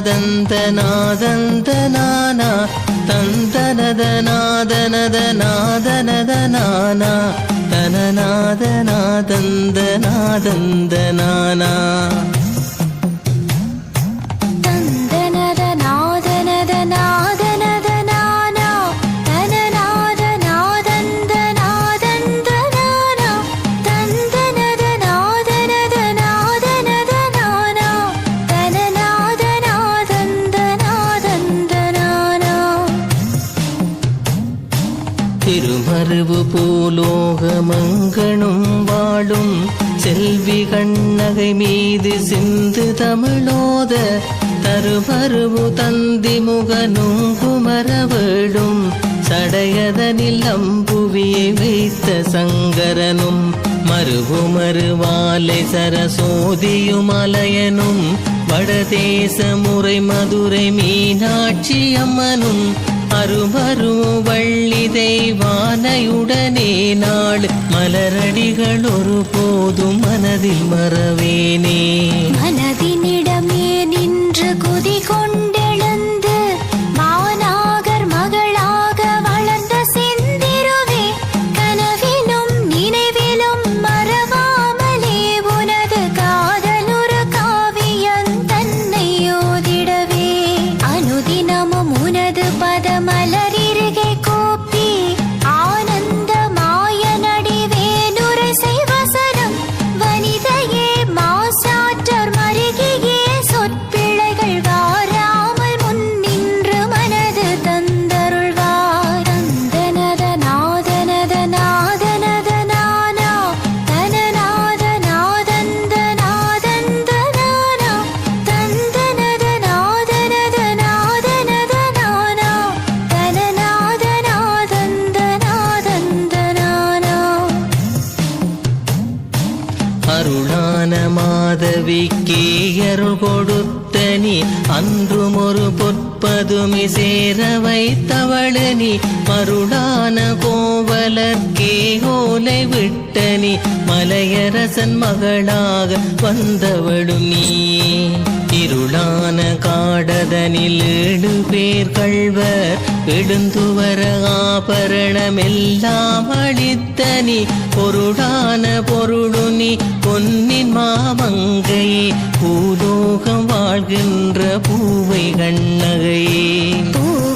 தந்தனதனாதந்தனாதந்தனானா தந்தனதனாதனதனாதனதனானா தனநாதனாதந்தனாதந்தனானா தந்தனத திருமருவு பூலோகமங்கணும் வாழும் செல்வி கண்ணகை மீது சிந்து தமிழோத தருமருவு தந்தி முகனும் குமரவேடும் சடையதனில் அம்புவியை வைத்த சங்கரனும் மருவு மறுவாலை சரசோதியும் அலையனும் வடதேச முறை மதுரை மீனாட்சி அம்மனும் அருமரு வள்ளி தெய்வானையுடனே நாள் மலரடிகள் ஒரு போதும் மனதில் மறவேனே. பதமலரிருகே மாதவிக்கே அருள் கொடுத்த நீ அன்றும் ஒரு பொற்பதுமி சேர வைத்தவள நீ மருளான கோவலர்க்கே ஓலை விட்ட நீ மலையரசன் மகளாக வந்தவளும் நீ. இருளான காடதனில் ஏழு பேர் கள்வர் எழுந்துவர ஆபரணமெல்லாம் அளித்த நீ பொருளான பொருளுனி பொன்னின் மாமங்கை பூலோகம் வாழ்கின்ற பூவை கண்ணகை. பூ